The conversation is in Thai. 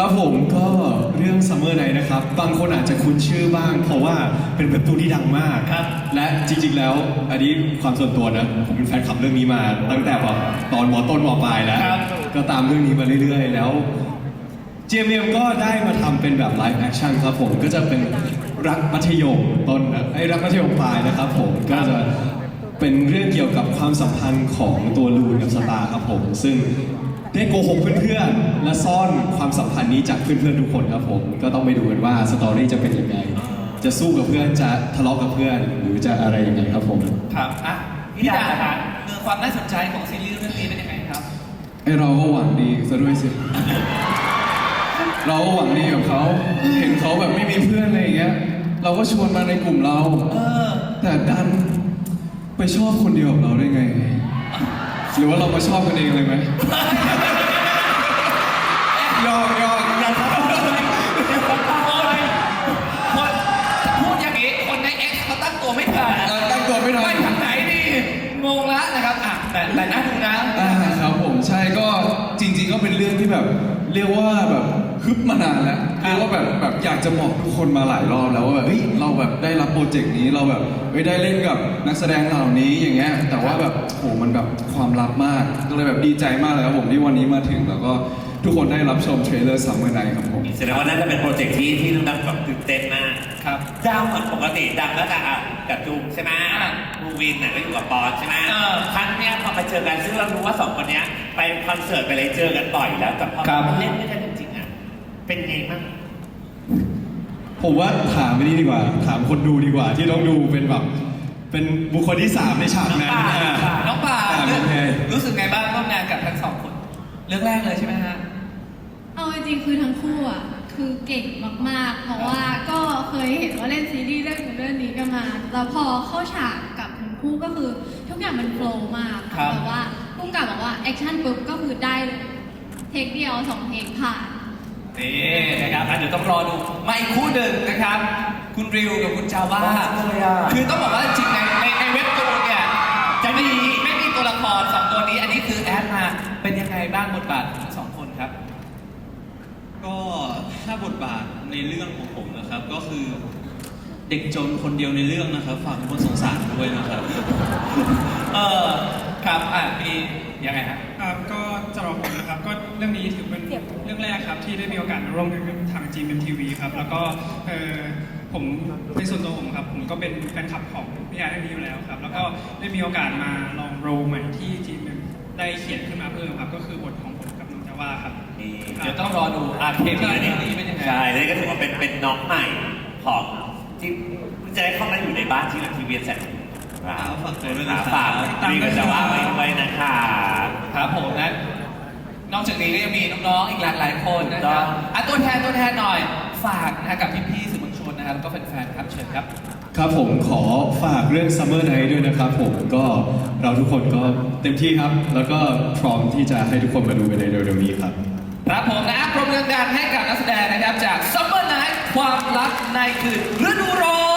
ครับผมก็เรื่อง Summer Night นะครับ บางคนอาจจะคุ้นชื่อบ้าง เพราะว่าเป็นประตูที่ดังมากครับ และจริงๆแล้ว อันนี้ความส่วนตัวนะ ผมเป็นแฟนคลับเรื่องนี้มา ตั้งแต่แบบตอนมต้นมปลายแล้ว ครับก็ตามเรื่องนี้มาเรื่อยๆ แล้ว JMM ก็ได้มาทำเป็นแบบไลฟ์แอคชั่นครับผมก็จะเป็นรักมัธยมต้นนะไอ้ยรักมัธยมปลายนะครับผมก็จะเป็นเรื่องเกี่ยวกับความสัมพันธ์ของตัวลูนกับสตาร์ครับผม ซึ่ง ได้โกหกเพื่อนๆ และซ่อนความสัมพันธ์นี้จากเพื่อนๆทุกคนครับผม ก็ต้องไปดูกันว่าสตอรี่จะเป็นยังไง จะสู้กับเพื่อนจะทะเลาะกับเพื่อน หรือจะอะไรยังไงครับผม ครับอะพี่ดาฮะเรื่องความน่าสนใจของซีรีส์เรื่องนี้เป็นยังไงครับไอเราก็หวังดีซะด้วยสิ เราก็หวังดีกับเขา เห็นเขาแบบไม่มีเพื่อนอะไรอย่างเงี้ย เราก็ชวนมาในกลุ่มเรา เออ แต่ดันไปชอบคนเดียวกับเราได้ไง หรือว่าเรามาชอบกันเองเลยไหมยอกยอกอย่าทำเลยโอ้ยคนพูดอย่างนี้คนใน X เขาตั้งตัวไม่ทันเออตั้งตัวไม่ทัไปน ทางไหนดีงงละนะครับอะแต่แต่น่าดูนะ อ่าครับผมใช่ก็จริง ๆ ก็เป็นเรื่องที่แบบ เรียกว่าแบบฮึบมานานแล้ว เรียกว่าแบบแบบอยากจะบอกทุกคนมาหลายรอบแล้วว่าแบบเฮ้ยเราแบบได้รับโปรเจกต์นี้เราแบบเฮ้ยได้เล่นกับนักแสดงเหล่านี้อย่างเงี้ยแต่ว่าแบบโหมันแบบความลับมากก็เลยแบบดีใจมากเลยครับผมที่วันนี้มาถึงแล้วก็ทุกคนได้รับชมเทรลเลอร์ซัมเมอร์ไนครับผมแสดงว่าน่าจะเป็นโปรเจกต์ที่ที่น้องดังแบบตื่นเต้นมากครับดังเหมือนปกติดังแล้วจะอะกับจูงใช่ไหมมูวินน่ะก็อยู่กับปอนใช่ไหมเออครั้งเนี้ยพอมาเจอกันซึ่งเรารู้ว่าสองคนเนี้ยไปคอนเสิร์ตไปอะไรเจอกันบ่อยแล้วแต่พอครับมาเล่นด้วยกันจริงๆอะ เป็นไงบ้างผมว่าถามไปนี่ดีกว่า ถามคนดูดีกว่า ที่ต้องดูเป็นแบบเป็นบุคคลที่สามในฉากนั้นอ่าน้องป่าอ่าเป็นไงรู้สึกไงบ้างร่วมงานกับทั้งสองคน เรื่องแรกเลยใช่ไหมฮะ เอาจริงๆคือทั้งคู่อะคือเก่งมากๆ เพราะว่าก็เคยเห็นว่าเล่นซีรีส์เรื่องนู้นเรื่องนี้กันมาแล้วพอเข้าฉากกับทั้งคู่ก็คือทุกอย่างมันโฟล์มากครับ แต่ว่าพุ่งกับบอกว่าแอคชั่นปุ๊บก็คือได้เลยเทคเดียวสองเทคผ่าน นี่นะครับอะเดี๋ยวต้องรอดูมาอีกคู่หนึ่งนะครับ คุณริวกับคุณจาว่าเลยอะ คือต้องบอกว่าจริงๆในในในเว็บตูนเนี่ยจะไม่มีไม่มีตัวละครสองตัวนี้อันนี้คือแอดมาเป็นยังไงบ้างบทบาทของทั้งสองคนครับ ก็ถ้าบทบาทในเรื่องของผมนะครับ ก็คือเด็กจนคนเดียวในเรื่องนะครับฝากทุกคนสงสารด้วยนะครับ เออ ครับอะมียังไงฮะ ครับก็สำหรับผมนะครับก็เรื่องนี้ถือเป็นเรื่องแรกครับที่ได้มีโอกาสมาร่วมงานกับทาง GMMTV ครับแล้วก็เออผมในส่วนตัวผมครับผมก็เป็นแฟนคลับของพี่แอนเรื่องนี้อยู่แล้วครับแล้วก็ได้มีโอกาสมาลองโรลใหม่ที่ GMM ได้เขียนขึ้นมาเพิ่มครับก็คือบทของผมกับน้องจาว่าครับ นี่เดี๋ยวต้องรอดูอาเคมีเรื่องนี้เป็นยังไง ใช่นี่ก็ถือว่าเป็นเป็นน้องใหม่ของที่เพิ่งจะได้เข้ามาอยู่ในบ้านที่หลังทีวีเสร็ จครับฝากตัวด้วยคนะรับครับฝากนี่ก็จะว่าไว้ด้วยนะคะครับผมนะนอกจากนี้ก็ยังมีน้องๆ อีกหลากหลายคนนะคต้รัอบงอะตัวแทนตัวแทนหน่อย ฝากนะฮะกับพี่ๆสื่อมวลชนนะครับแล้วก็แฟนๆครับเชิญครับ ครับผมขอฝากเรื่อง Summer Night ด้วยนะครับผมก็เราทุกคนก็เต็มที่ครับ แล้วก็พร้อมที่จะให้ทุกคนมาดูกันในเร็วๆนี้ครับครับผมนะปรบมือดังๆให้กับนักแสดงนะครับจาก Summer Night ความรักในคืนฤดูร้อน